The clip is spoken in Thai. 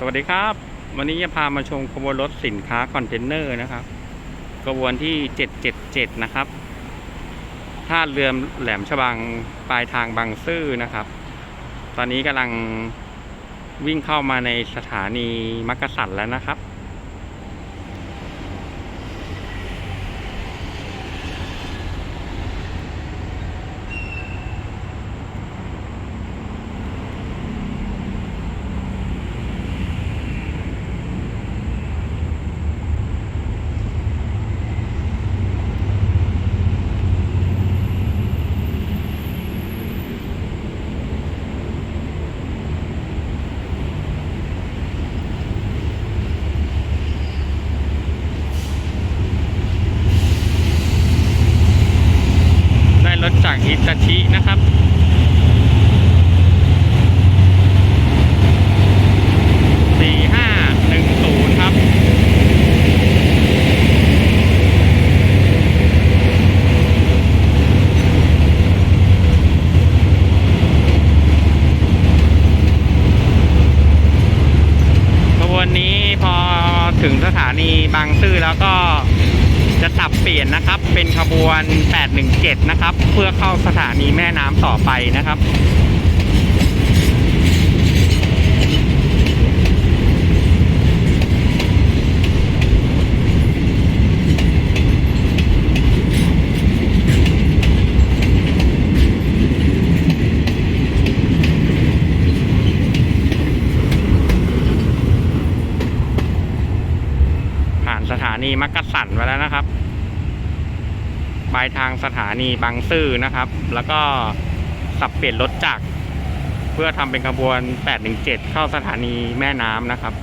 สวัสดีครับ วันนี้จะพามาชมขบวนรถสินค้าคอนเทนเนอร์นะครับขบวนที่ 777 นะครับท่าเรือแหลมฉบังปลายทางบางซื่อนะครับ ตอนนี้กำลังวิ่งเข้ามาในสถานีมักกะสันแล้วนะครับ ถจากอิตาชินะครับสี่ห้าหนึ่งศูนย์ครับขบวนนี้พอถึงสถานีบางซื่อแล้วก็ จะสับเปลี่ยนนะครับ เป็นขบวน 817 นะครับ เพื่อเข้าสถานีแม่น้ำต่อไปนะครับ สถานีมักกะสันไปแล้วนะครับปลายทางสถานีบางซื่อนะครับ แล้วก็สับเปลี่ยนรถจักรเพื่อทำเป็นขบวน 817 เข้าสถานีแม่น้ำนะครับ